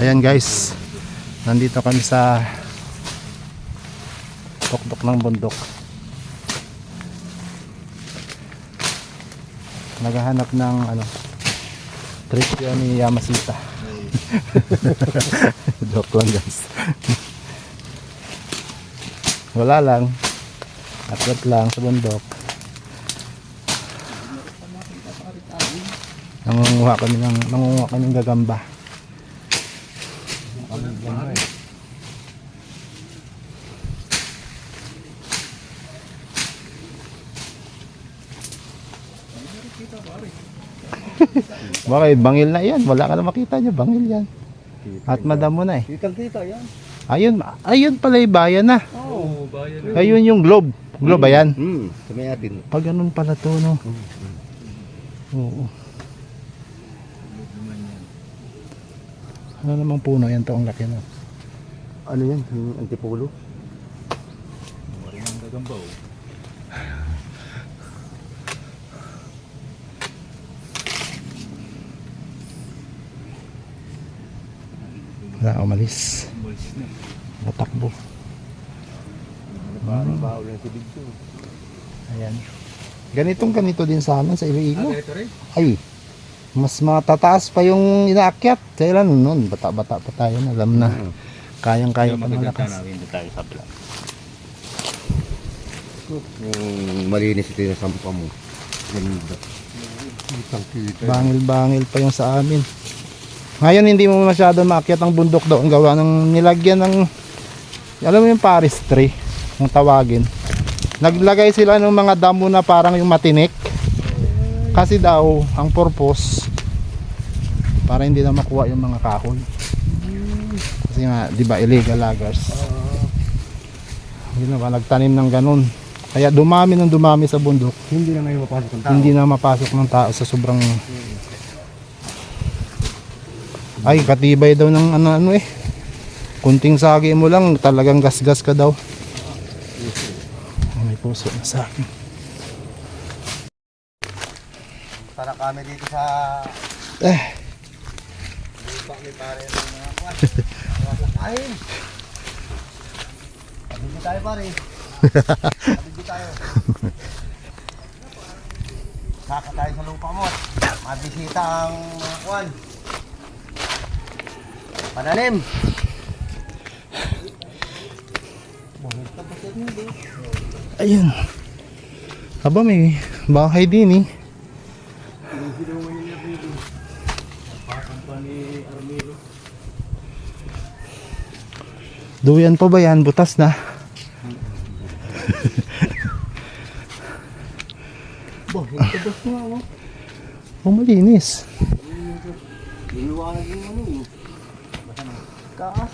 Ayan guys, nandito kami sa tuktok ng bundok. Naghahanap ng ano, trip yun ni Yamasita. Joke lang guys. Wala lang. Atlat lang sa bundok. Nangunguha kami ng nangunguha kami ng gagamba. Bakit? Bangil na yan. Wala ka na makita niya. Bangil yan. At madamo na eh. Kitang kita yan. Ayun, ayun pala yung bayan na. Oo, bayan. Ayun yung globe. Globe ba yan? Hmm, sa may atin. Pag ganun pala to, no? Oo. Ano namang puno yan to? Ang laki no? Ano yan? Yung antipolo? Wala umalis. Natakbo. Parang bawal ng tubig to. Ayan. Ganitong ganito din sa amin sa Iloilo. rin? Ay, mas matataas pa yung inaakyat. Kailan noon? Bata-bata pa tayo. Alam na. Kayang-kaya pa malakas. Tayo sa plan. Yung malinis ito yung sampa mo. Kita. Bangil-bangil pa yung sa amin. Ngayon hindi mo masyado maakyat ang bundok. Ang gawa ng nilagyan ng alam mo yung forestry kung tawagin. Naglagay sila ng mga damo na parang yung matinik. Kasi daw ang purpose para hindi na makuha yung mga kahoy. Kasi nga, di ba illegal loggers. Hindi na nagtanim ng ganun. Kaya dumami ng dumami sa bundok. Hindi na ngayon mapasok ang tao. Hindi na mapasok ng tao sa sobrang Ay, katibay daw ng ano ano eh. Kunting sagi mo lang, talagang gasgas ka daw. May puso na sa akin. Para kami dito sa Eh, lupa ni pare ng mga kwan. Mga kakain. Pabigyo tayo pare. Pabigyo tayo. Kaka tayo sa lupa mo. Mabisita ang mga kwan. Pananim. ayun. Aba may bahay din eh. Duyan pa ba yan? Butas na. Bo, ito ba nga mo? Oh, malinis. Liliwanag yung ano yun. Kaas.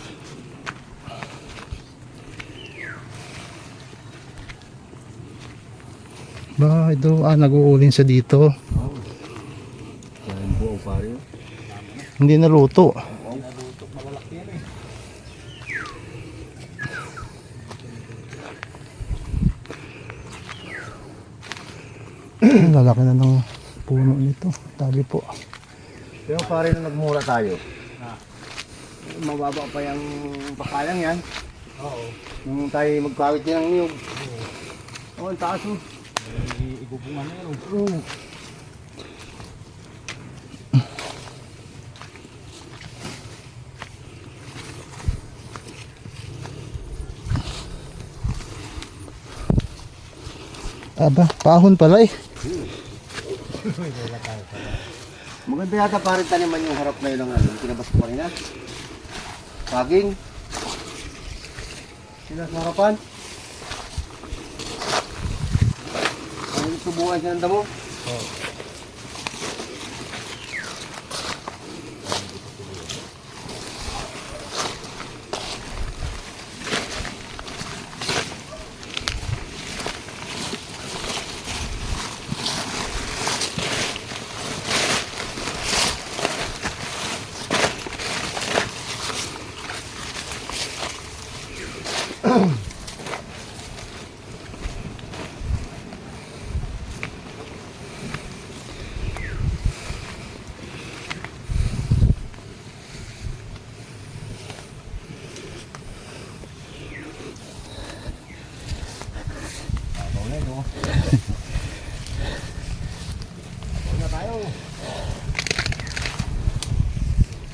Ba, ito, ah, nag-uulin siya dito. Yan buo pare. Hindi naluto. Ang Lalaki na ng puno nito. Tabi po. Pero pare nung nagmura tayo. Mababa pa yung pakayang yan. Oo. Nung tayo magkawit yan ng niyog. Oo, ang taas oh. Ibubungan na yun. Oo. Aba, pahon pala eh. Maganda yata pare taniman yung harap na yun ng ano. Yung kinabas ko kanina. Saging. Sila sa harapan. Yung tubuan siya ng damo?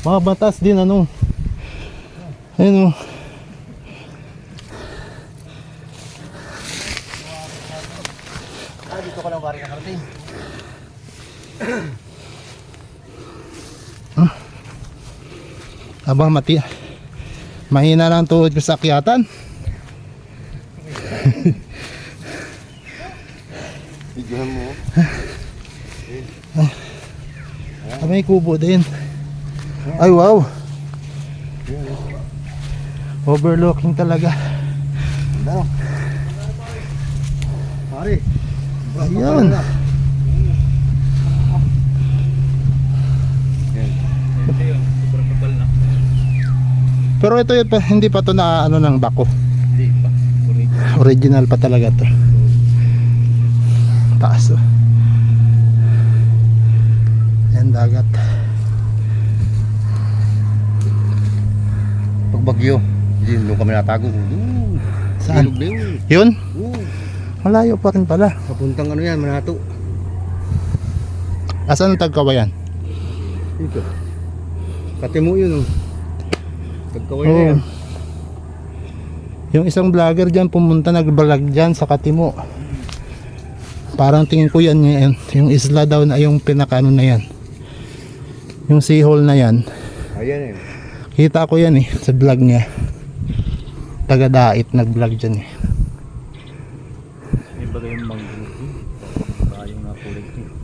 Mga batas din ano. Ayun oh. Ah, dito ka lang pare nakarating. Aba, mati. Mahina lang tuhod ko sa akyatan. Videohan mo. Ah, may kubo din. Ay, wow. Overlooking talaga. Pare. Ayun. Pero ito yun hindi pa to na ano ng bako. Hindi pa. Original. Original pa talaga to. Taas oh. Yan dagat. Bagyo, hindi doon kami natago. Doon. Saan? Ilog na yun. Yun? Oo. Malayo pa rin pala. Papuntang ano yan, Manato. Asan ang tagkawayan? Dito. Pati mo yun oh. Pagkaway na Oo. yan. Yung isang vlogger dyan pumunta nag-vlog dyan sa Katimo. Parang tingin ko yan yan. Yung isla daw na yung pinaka ano na yan. Yung seahole na yan. Ayan eh. Kita ko yan eh sa vlog niya. Taga Dait nag-vlog dyan eh. Bagay yung niyo.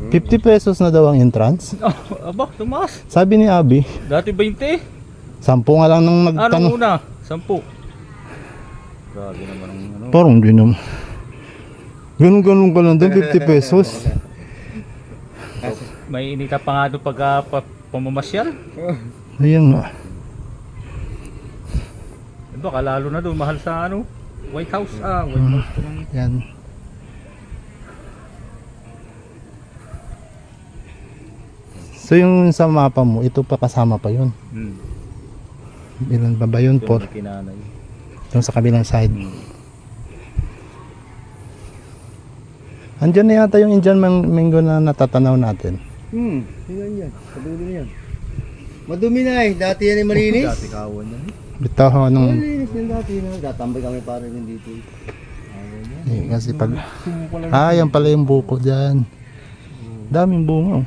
50 pesos na daw ang entrance. Oh, aba, tumaas. Sabi ni Abi, Dati 20. 10 nga lang Anong nagtanong. una? 10. Grabe naman ang ano. Parang di naman. Ganun ganun ka lang din 50 pesos. May inita pa nga doon pagka pa, pamamasyal. Ayun nga. Diba, kalalo na doon. Mahal sa ano. White House. Ah, White Mm. House. Kung Yan. So yung sa mapa mo, ito pa kasama pa yun. hmm. Ilan ba ba yun? Doon na kinanay. yung sa kabilang side. Hmm. Andyan na yata yung Indian mang- mango na natatanaw natin. Hmm, tingnan yan. Paduli na yan. Madumi na eh. Dati yan ay malinis. Dati kawan yan. Bitaw ho nung... Malinis yan dati na. Tatambay kami para rin dito. Eh, kasi pag... Ah, yan pala yung buko dyan. Daming bunga. oh.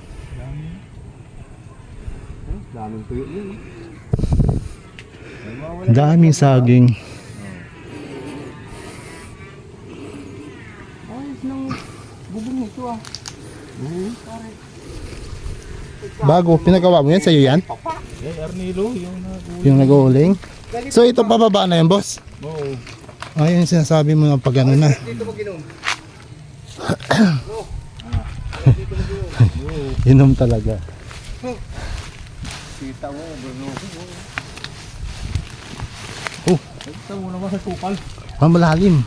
Daming tuyo yun. Daming saging. Ayos ng bubong nito ah. Bago, pinagawa mo yan? Sa'yo yan? Eh, Arnilo, yung nakulit. Yung nag-uuling? So ito pababa na yan, boss? Oo. Ayun yung sinasabi mo na pag ano na. Dito mag-inom. Inom talaga. Kita mo, Bruno. Ito mo naman sa tukal. Ah, malalim.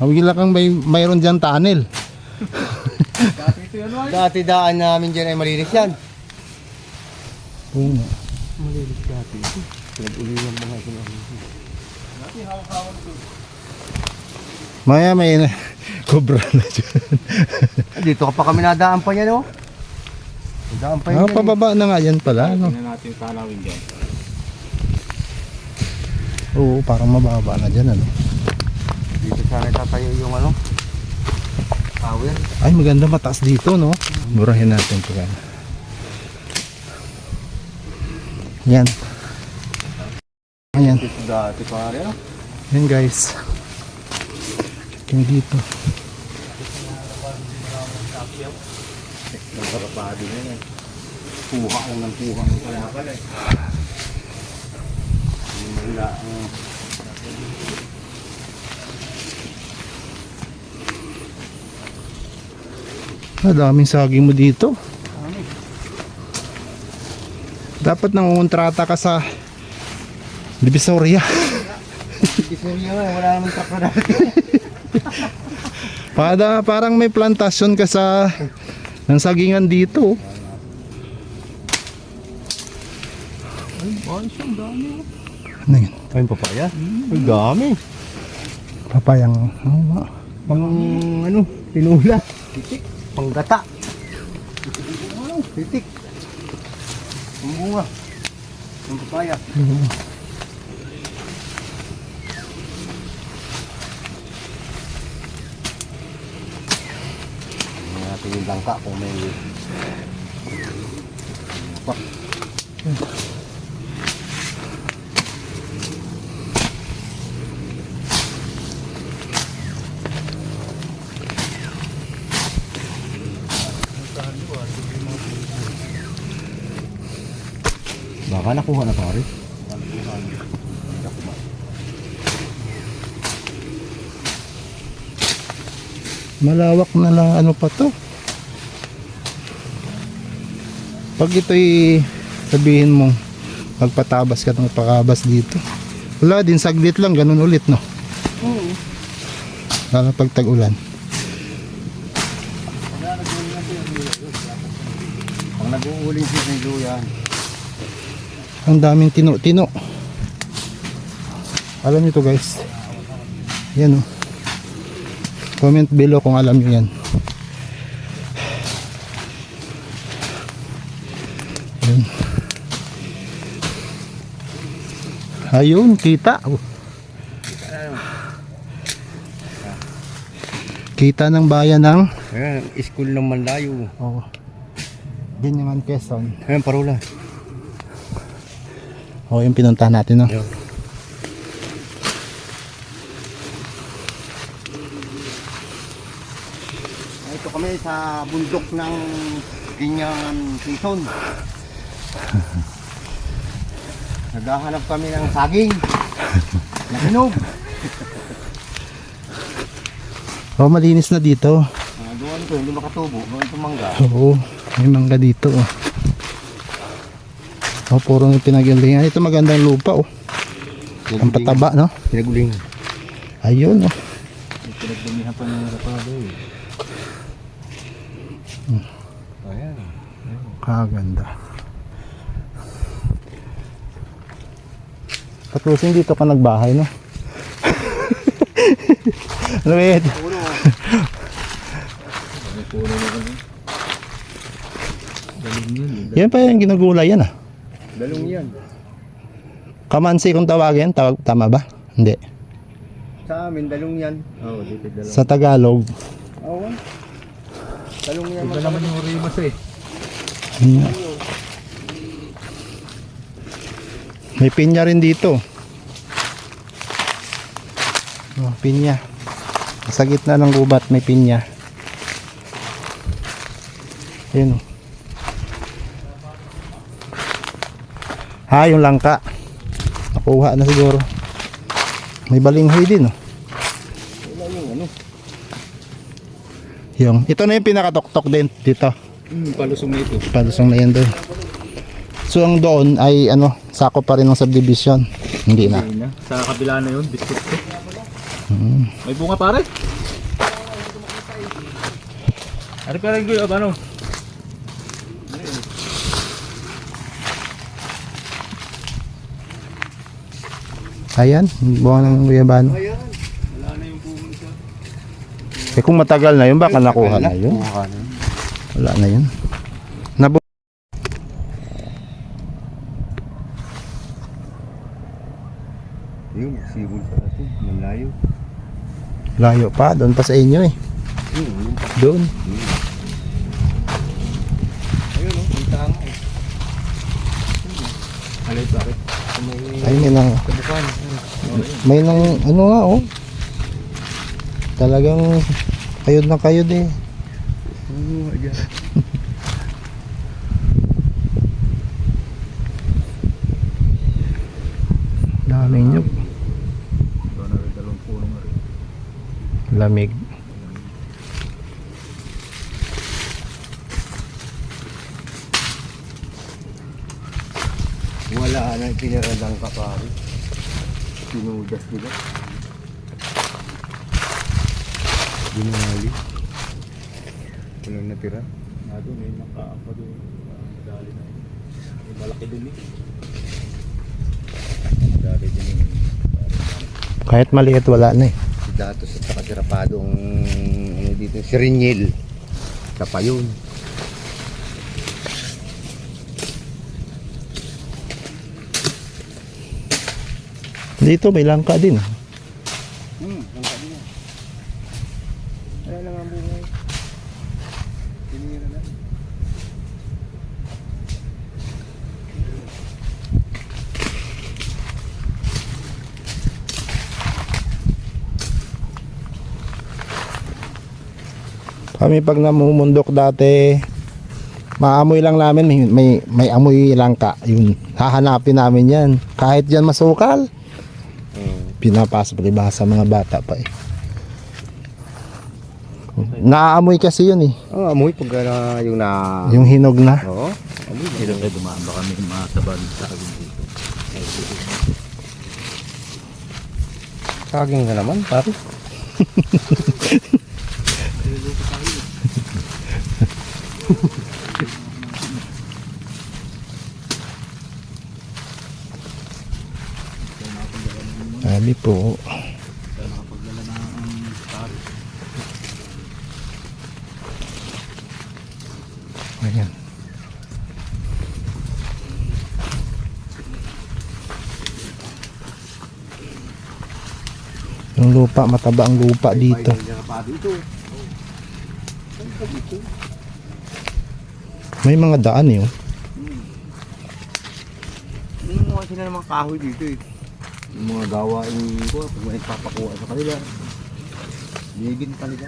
Hawigila kang may mayroon dyan tunnel. Dati daan namin dyan ay malinis yan. Oo nga. Malinis dati. Pinag-uliwan mga ito. Maya may kubra na dyan. Dito ka pa kami nadaan pa yan oh. Nadaan pa Ah, yan. pababa na nga yan pala. Ano? Tingnan natin yung tanawin dyan. Oo, parang mababa na dyan. Ano? Dito sana tatayo yung ano. Power. Ay, maganda mataas dito, no? Murahin natin ito. Yan. Yan. Ayan. Dati pare ah. Yan guys. Yung dito. Nagkarapado na yan. Puha lang ng puha. Kaya pala eh. Wala ang Ah, daming saging mo dito. Dapat nangungontrata ka sa Divisoria. Divisoria nga, wala namang truck na dati. Para, parang may plantasyon ka sa ng sagingan dito. Ay, siyang dami. Ano yun? Ay, papaya? Ang dami. Papayang, ano nga. Pang ano, tinula. Titik. Panggata. Titik. Ang bunga. Yung papaya. Tingnan langka kung may... Pak. Baka nakuha na pare. Malawak na lang ano pa to. Pag ito'y sabihin mong magpatabas ka ng pakabas dito. Wala din, saglit lang, ganun ulit, no? Oo. Lalo pag tag-ulan. Pag nag-uuling siya ng luya, Ang daming tino-tino. Alam niyo to guys. Yan oh. Comment below kung alam niyo yan. Yan. Ayun, kita. Oh. Kita ng bayan ng ayan, school ng Manlayo. oh. Din naman Quezon. Ayan, parola. Oh, yung pinuntahan natin, no? Ayan. Ito kami sa bundok ng Binyan Season. Naghahanap kami ng saging. Na hinog. Oh, malinis na dito. Ah, doon ito, hindi makatubo. Doon ito mangga. Oo, may mangga dito. Oh, oh puro yung pinagalingan. Ito magandang lupa, oh. Ang pataba, no? Pinaguling. Ayun, oh. Pinagdumihan pa ng rapado eh. Ayan. Kaganda. Patusin dito ka nagbahay, no? ano ba yun? Puno. Puno na kami. Yan pa yung ginugulay yan, ah. Dalong yan. Kamansi kung tawagin, tawag, tama ba? Hindi. Sa amin, dalong yan. Oo, dito dalong. Sa Tagalog, Oo. Dalong yan. Iba naman yung rimas eh. Ano? May pinya rin dito. Oh, pinya. Sa gitna ng gubat may pinya. Ayun. oh. Ha, yung langka. Nakuha na siguro. May balinghoy din, oh. Wala yung ano. Yung, ito na yung pinakatoktok din dito. Hmm, palusong na ito. Palusong na yan doon. So ang doon ay ano, sako pa rin ng subdivision. Hindi na. Sa kabila na yun, biscuit ko. May bunga pare. Ano pa rin ko, ano? Ayan, buwan ng guyabano. Ayan. Wala na yung bunga. Eh kung matagal na yun, baka nakuha na yun. Wala na yun. Yun, sibol pa natin. Malayo. Layo pa, doon pa sa inyo eh. Yun. Doon. Ayun, oh. Ang tanga eh. Alay pare. May Ay, may nang, kabukan. may nang, ano nga oh. Talagang kayod na kayod eh. Oo, ayan. Daming nyug. Doon na rin dalawang puno na rin. Lamig. Wala na pinaradang ka pare. Pinudas nila. Ginali. Walang natira. Na doon eh, nakaapa doon. Dali na. May malaki doon eh. Dali din yung Kahit maliit wala na eh datos at saka sirapadong ano dito, sirinyil sa payon dito may langka din ah. Kami pag namumundok dati, maamoy lang namin, may, may, may amoy langka. Yun, hahanapin namin yan. Kahit yan masukal, pinapasok diba sa mga bata pa eh. Naaamoy kasi yun eh. Oh, amoy pag uh, yung na... Yung hinog na. Oo. Amoy na. Ilang kayo dumaan ba kami mga tabag sa akin dito. Saging ka naman, pare. Sabi po. Na. Ayan. Yung lupa, mataba ang lupa dito. May mga daan eh. oh. Hindi mo sila ng mga kahoy dito eh. Yung mga gawain ko, pag may papakuha sa kanila. Ligin pa nila.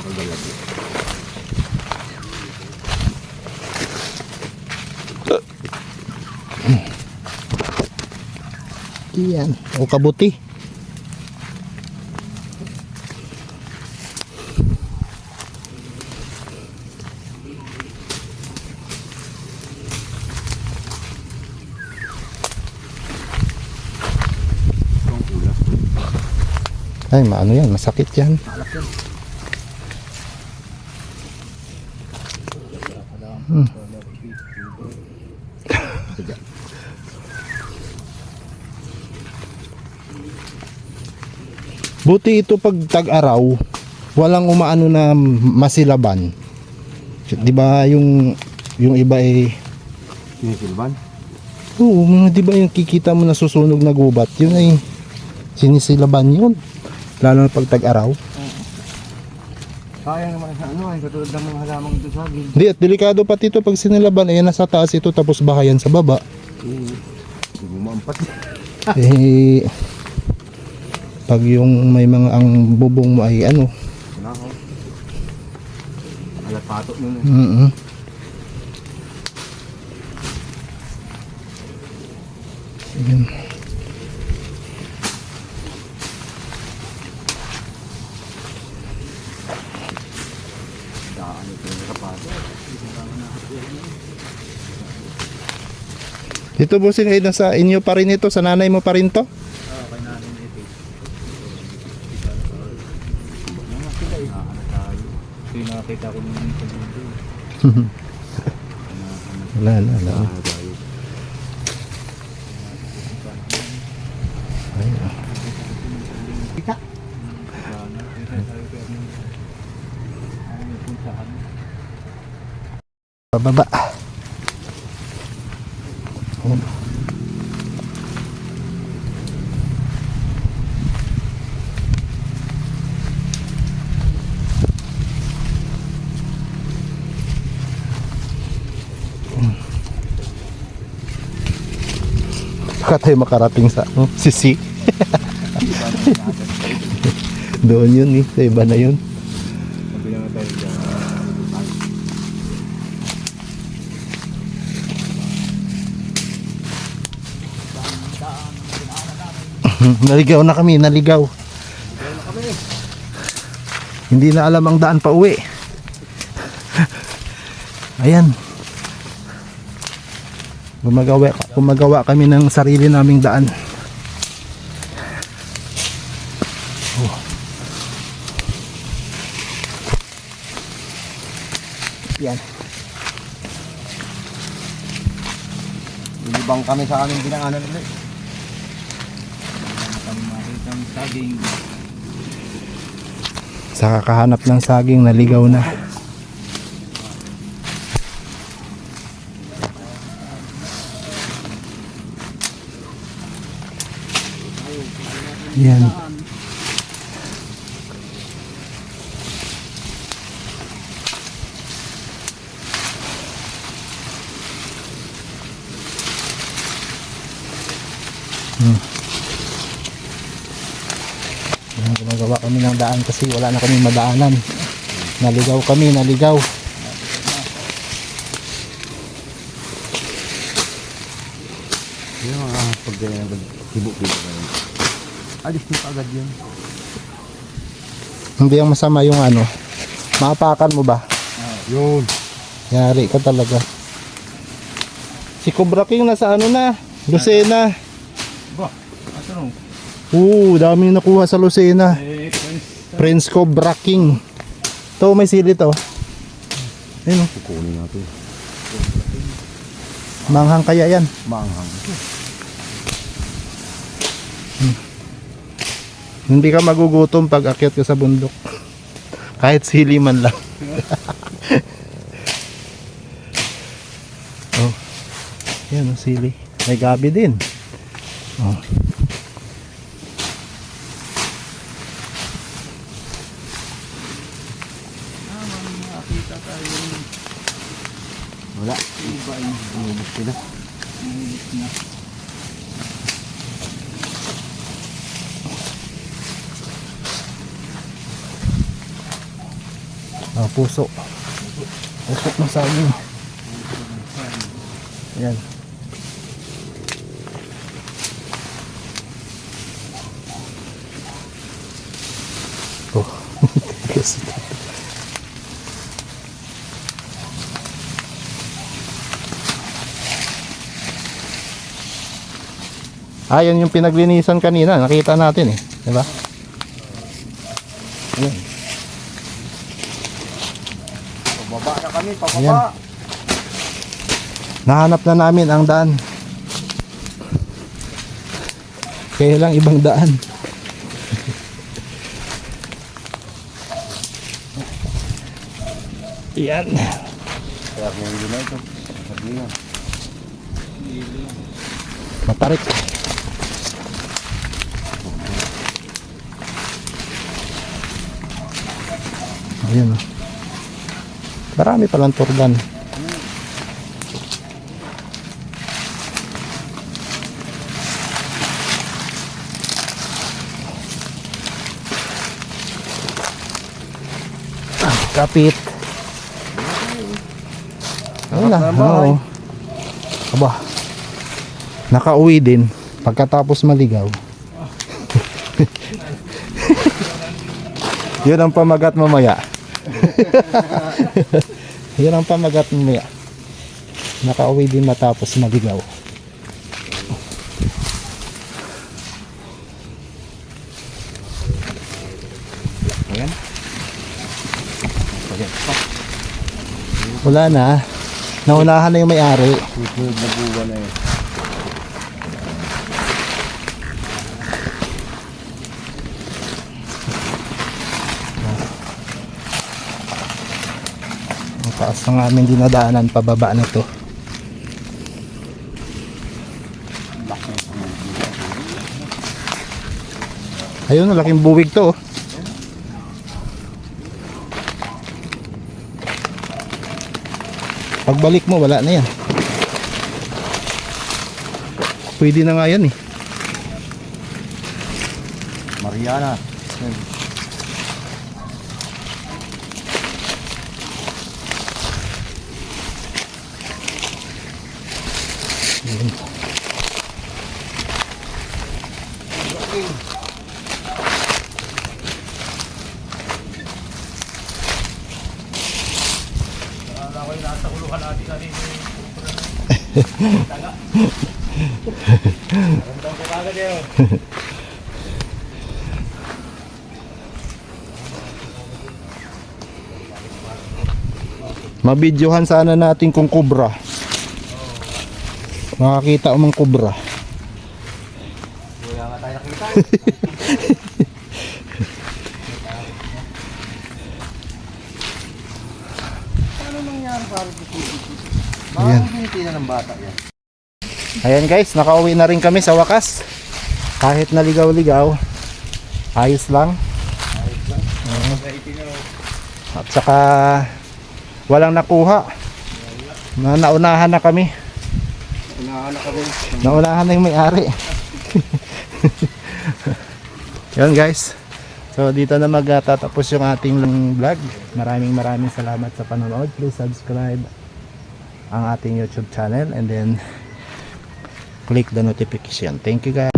Kagalag. Iyan. O kabuti. Ay, maano yan. Masakit yan. Hmm. Buti ito pag tag-araw, walang umaano na masilaban. 'Di ba yung yung iba eh Sinisilban? Oo, 'di ba yung kikita mo na susunog na gubat, yun ay sinisilaban yun. Lalo na pag tag-araw. Sayang naman sa ano ay katulad ng mga halamang ito sa agin. Di, at delikado pati ito pag sinilaban, ayan nasa taas ito tapos bahayan sa baba. Hindi mo maampat. eh, pag yung may mga ang bubong mo ay ano, Nako. Alat patok nun eh. mm Ayan. Daan ito yung kapato. Dito bossing ay nasa inyo pa rin ito, sa nanay mo pa rin to? Ah, ito. Ito nakakita ko nung. Wala na, wala na. Sana. Ito yung sabi ko ano. Ano kung saan. Pababa. Baka tayo makarating sa ano, sisi. Doon yun eh, sa iba na yun. Sabi naman tayo dyan. naligaw na kami, naligaw. Hindi na alam ang daan pa uwi. Ayan. Gumagawa, gumagawa kami ng sarili naming daan. Oh. Yan. Lilibang kami sa aming binanganan ulit. Kami makita saging. Sa kakahanap ng saging, naligaw na. Yan. Hmm. Yan, gumagawa kami ng daan kasi wala na kami madaanan. Naligaw kami, naligaw. Yung mga pag tibo-tibo na yun. Alis mo agad yun. Hindi ang masama yung ano. Maapakan mo ba? Yun. Yari ka talaga. Si Cobra King nasa ano na? Lucena. Oo, dami nakuha sa Lucena. Eh. Prince Cobra King. To may sili to. Ayun, oh. Kukunin natin. manghang kaya yan. Maanghang. Hindi ka magugutom pag akyat ka sa bundok. Kahit sili man lang. oh. Yan ang sili. May gabi din. Oh. Nakita tayo. Wala. Iba yun. Umubos sila. Ah, puso. Pusok ng saging. Yan. Oh. Ito. Ah, yan yung pinaglinisan kanina. Nakita natin eh. Di ba? Ayan. Pababa na kami. Pababa. Ayan. Nahanap na namin ang daan. Kaya lang ibang daan. Yan. Matarik. Ayun. oh. Marami palang turban. Ah, kapit. Ayun na. Oo. Aba. Nakauwi din pagkatapos maligaw. Yun ang pamagat mamaya. Yun ang pamagat mamaya. Nakauwi din matapos maligaw. Ayan. Wala na. Naunahan na yung may-ari. Susunod na na eh. Taas ng aming dinadaanan pababa na to. Ayun, laking buwig to. oh. Pagbalik mo, wala na yan. Pwede na nga yan eh. Mariana. Akala ko yung nasa uluhan natin kanina. Taga. Ramdam ko kagad yun. Mabidyohan sana natin kung kubra. Makakita umang kubra. Wala nga tayo nakita. Paano nangyari para sa Ayan. na ng bata yan. Ayan guys, nakauwi na rin kami sa wakas. Kahit naligaw-ligaw, ayos lang. Oo. At saka walang nakuha. Na naunahan na kami. Naunahan na yung may-ari. Yun guys. So dito na magtatapos yung ating vlog. Maraming maraming salamat sa panonood. Please subscribe ang ating YouTube channel and then click the notification. Thank you guys.